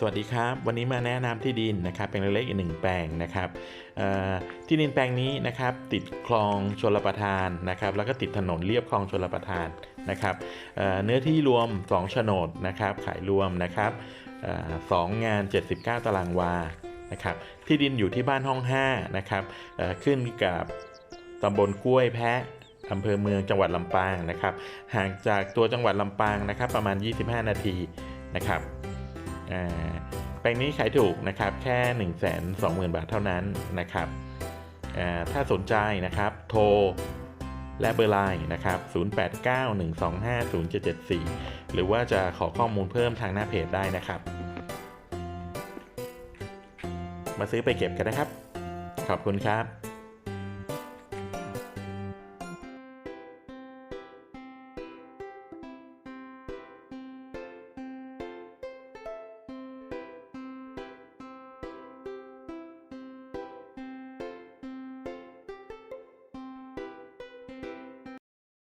สวัสดีครับ วันนี้มาแนะนำที่ดินนะครับเป็นเล็กๆอีกหนึ่งแปลงนะครับที่ดินแปลงนี้นะครับติดคลองชลประทานนะครับแล้วก็ติดถนนเลียบคลองชลประทานนะครับเเนื้อที่รวม2โฉนดนะครับขายรวมนะครับอสองงาน 79 ตารางวานะครับที่ดินอยู่ที่บ้านห้อง5นะครับขึ้นกับตำบลกล้วยแพะอำเภอเมืองจังหวัดลำปางนะครับห่างจากตัวจังหวัดลำปางนะครับประมาณ 25 นาทีนะครับ แปลงนี้ขายถูกนะครับแค่ 1 2 0 0 0 0 บาทเท่านั้นนะครับถ้าสนใจนะครับโทรและเบอร์ไลน์นะครับ 0891250774 หรือว่าจะขอข้อมูลเพิ่มทางหน้าเพจได้นะครับ มาซื้อไปเก็บกันนะครับ ขอบคุณครับ